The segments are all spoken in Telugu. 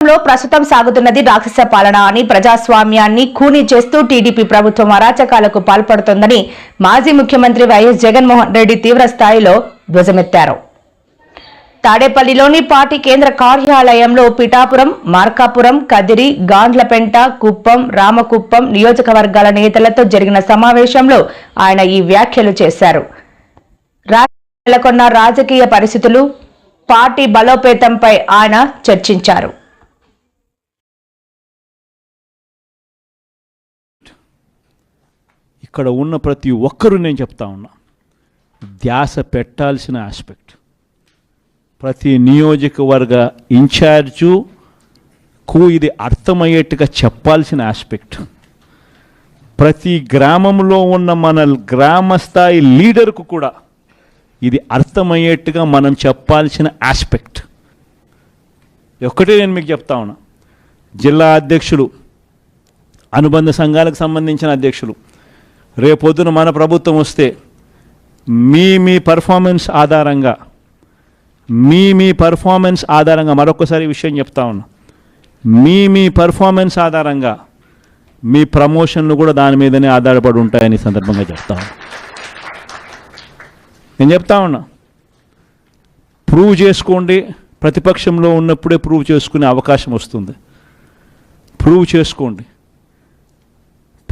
లో ప్రస్తుతం సాగుతున్నది రాక్షస పాలన అని ప్రజాస్వామ్యాన్ని ఖూనీ చేస్తూ టీడీపీ ప్రభుత్వం అరాచకాలకు పాల్పడుతోందని మాజీ ముఖ్యమంత్రి వైఎస్ జగన్మోహన్ రెడ్డి తీవ్ర స్థాయిలో ధ్వజమెత్తారు. తాడేపల్లిలోని పార్టీ కేంద్ర కార్యాలయంలో పిఠాపురం మార్కాపురం కదిరి గాండ్లపెంట కుప్పం రామకుప్పం నియోజకవర్గాల నేతలతో జరిగిన సమావేశంలో ఆయన ఈ వ్యాఖ్యలు చేశారు. నెలకొన్న రాజకీయ పరిస్థితులు పార్టీ బలోపేతంపై ఆయన చర్చించారు. ఇక్కడ ఉన్న ప్రతి ఒక్కరూ నేను చెప్తా ఉన్నా. ధ్యాస పెట్టాల్సిన ఆస్పెక్ట్ ప్రతి నియోజకవర్గ ఇన్ఛార్జు కు ఇది అర్థమయ్యేట్టుగా చెప్పాల్సిన ఆస్పెక్ట్ ప్రతి గ్రామంలో ఉన్న మన గ్రామ స్థాయి లీడర్కు కూడా ఇది అర్థమయ్యేట్టుగా మనం చెప్పాల్సిన ఆస్పెక్ట్ ఒక్కటే నేను మీకు చెప్తా ఉన్నా. జిల్లా అధ్యక్షులు అనుబంధ సంఘాలకు సంబంధించిన అధ్యక్షులు రేపొద్దున మన ప్రభుత్వం వస్తే మీ మీ పర్ఫార్మెన్స్ ఆధారంగా మీ మీ పర్ఫార్మెన్స్ ఆధారంగా మరొకసారి విషయం చెప్తా ఉన్నా. మీ మీ పర్ఫార్మెన్స్ ఆధారంగా మీ ప్రమోషన్లు కూడా దాని మీదనే ఆధారపడి ఉంటాయని సందర్భంగా చెప్తా నేను చెప్తా ఉన్నా ప్రూవ్ చేసుకోండి. ప్రతిపక్షంలో ఉన్నప్పుడే ప్రూవ్ చేసుకునే అవకాశం వస్తుంది. ప్రూవ్ చేసుకోండి.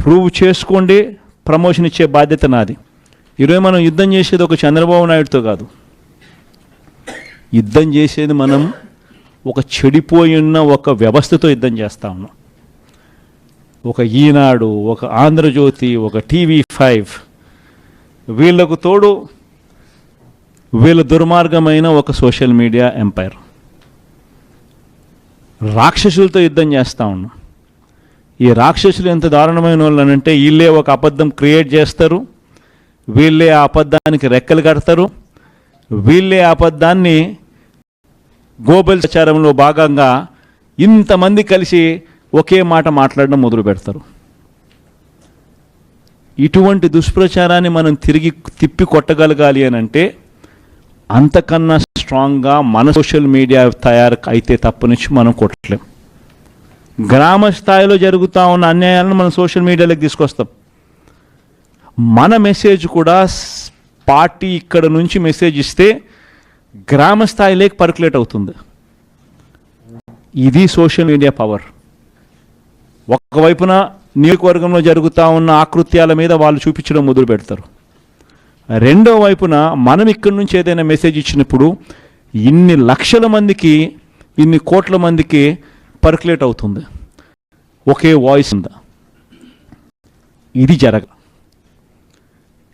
ప్రూవ్ చేసుకోండి. ప్రమోషన్ ఇచ్చే బాధ్యత నాది. ఈరోజు మనం యుద్ధం చేసేది ఒక చంద్రబాబు నాయుడుతో కాదు. యుద్ధం చేసేది మనం ఒక చెడిపోయి ఉన్న ఒక వ్యవస్థతో యుద్ధం చేస్తా ఉన్నాం. ఒక ఈనాడు ఒక ఆంధ్రజ్యోతి ఒక టీవీ ఫైవ్ వీళ్ళకు తోడు వీళ్ళ దుర్మార్గమైన ఒక సోషల్ మీడియా ఎంపైర్. రాక్షసులతో యుద్ధం చేస్తూ ఉన్నాం. ఈ రాక్షసులు ఎంత దారుణమైన వాళ్ళు అంటే వీళ్ళే ఒక అబద్ధం క్రియేట్ చేస్తారు వీళ్ళే ఆ అబద్ధానికి రెక్కలు కడతారు వీళ్ళే ఆ అబద్ధాన్ని గోబల్ ప్రచారంలో భాగంగా ఇంతమంది కలిసి ఒకే మాట మాట్లాడడం మొదలు పెడతారు. ఇటువంటి దుష్ప్రచారాన్ని మనం తిరిగి తిప్పి కొట్టగలగాలి అని అంటే అంతకన్నా స్ట్రాంగ్గా మన సోషల్ మీడియా తయారు అయితే తప్పనిచ్చి మనం కొట్టలేం. గ్రామ స్థాయిలో జరుగుతూ ఉన్న అన్యాయాలను మనం సోషల్ మీడియాలోకి తీసుకొస్తాం. మన మెసేజ్ కూడా పార్టీ ఇక్కడ నుంచి మెసేజ్ ఇస్తే గ్రామ స్థాయిలోకి పర్కులేట్ అవుతుంది. ఇది సోషల్ మీడియా పవర్. ఒకవైపున నియోజకవర్గంలో జరుగుతూ ఉన్న ఆకృత్యాల మీద వాళ్ళు చూపించడం మొదలు పెడతారు. రెండో వైపున మనం ఇక్కడి నుంచి ఏదైనా మెసేజ్ ఇచ్చినప్పుడు ఇన్ని లక్షల మందికి ఇన్ని కోట్ల మందికి పర్కులేట్ అవుతుంది. ఒకే వాయిస్ ఉందా. ఇది జరగ.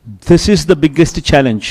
This is the biggest challenge